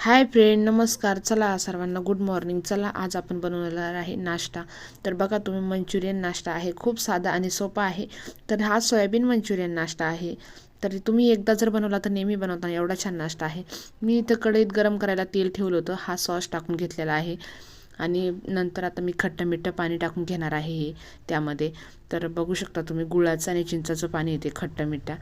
Hi friend नमस्कार. चला सर्वांना गुड मॉर्निंग. चला आज आपण बनवणार आहे नाश्ता. तर बघा तुम्ही मंचुरियन नाश्ता आहे. खूप साधा आणि सोपा आहे. तर हा सोयाबीन मंचुरियन नाश्ता आहे. तर तुम्ही एकदा जर बनवला तर नेहमी बनवता एवढा छान नाश्ता आहे. मी इथं कढईत गरम करायला तेल ठेवलं होतं. हा सॉस टाकून घेतलेला आहे. आणि नंतर आता मी खट्टं मिठ्ठं पाणी टाकून घेणार आहे हे त्यामध्ये. तर बघू शकता तुम्ही गुळाचं आणि चिंचाचं पाणी येते खट्टं मिठा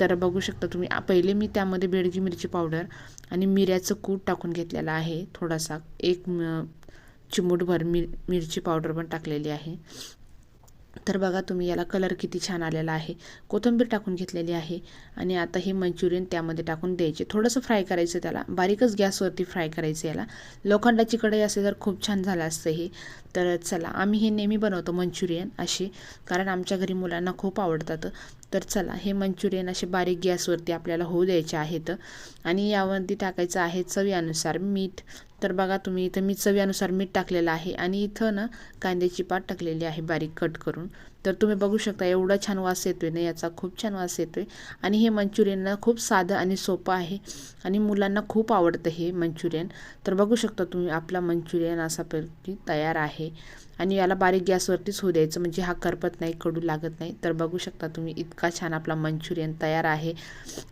तर बघू शकता तुम्ही पहिले मी त्यामध्ये बेडगी मिरची पावडर आणि मिऱ्याचं कूट टाकून घेतलेलं आहे. थोडासा एक चिमूटभर मिर मिरची पावडर पण टाकलेली आहे. तर बघा तुम्ही याला कलर किती छान आलेला आहे. कोथिंबीर टाकून घेतलेली आहे आणि आता हे मंचुरियन त्यामध्ये टाकून द्यायचे. थोडंसं फ्राय करायचं त्याला. बारीकच गॅसवरती फ्राय करायचं याला. लोखंडाची कढई असे तर खूप छान झालं असतं हे. तर चला आम्ही हे नेहमी बनवतो मंचुरियन असे कारण आमच्या घरी मुलांना खूप आवडतात. तर चला हे मंचुरियन असे बारीक गॅसवरती आपल्याला होऊ द्यायचे आहेत. आणि यावरती टाकायचं आहे चवीनुसार मीठ तर बघा तुम्ही इथं मी चवीनुसार मीठ टाकलेलं आहे आणि इथं ना कांद्याची पात टाकलेली आहे बारीक कट करून. तर तुम्ही बघू शकता एवढा छान वास येतो आहे ना याचा खूप छान वास येतो आहे आणि हे मंचुरियनना खूप साधं आणि सोपं आहे. आणि मुलांना खूप आवडतं हे मंचुरियन. तर बघू शकता तुम्ही आपला मंचुरियन असापैकी तयार आहे. आणि याला बारीक गॅसवरतीच होऊ द्यायचं म्हणजे हा करपत नाही कडू लागत नाही. तर बघू शकता तुम्ही इतका छान आपला मंचुरियन तयार आहे.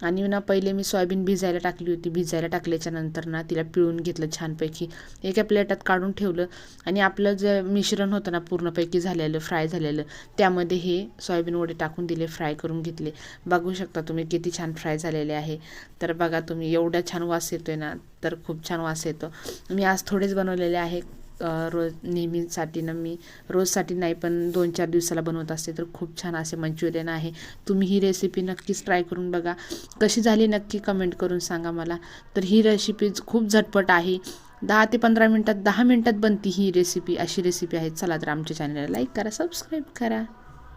आणि ना पहिले मी सोयाबीन भिजायला टाकली होती. भिजायला टाकल्याच्या नंतर ना तिला पिळून घेतलं छानपैकी. एका प्लेटात काढून ठेवलं. आणि आपलं जे मिश्रण होतं ना पूर्णपैकी झालेलं फ्राय झालेलं त्यामध्ये हे सोयाबीन वडे टाकून दिले फ्राय करून घेतले. बघू शकता तुम्ही किती छान फ्राय झालेले आहे. तर बघा तुम्ही एवढा छान वास येतो आहे ना तर खूप छान वास येतो. मी आज थोडेच बनवलेले आहे. रोज नेहमीसाठी ना मी रोजसाठी नाही पण दोन चार दिवसाला बनवत असते तर खूप छान असे मंचुरियन आहे. तुम्ही ही रेसिपी नक्कीच ट्राय करून बघा. कशी झाली नक्की कमेंट करून सांगा मला. तर ही रेसिपी खूप झटपट आहे. दहा ते पंधरा मिनटात दहा मिनटात बनती ही रेसिपी अशी रेसिपी आहे. चला तर आमच्या चॅनलला लाईक करा सबस्क्राईब करा.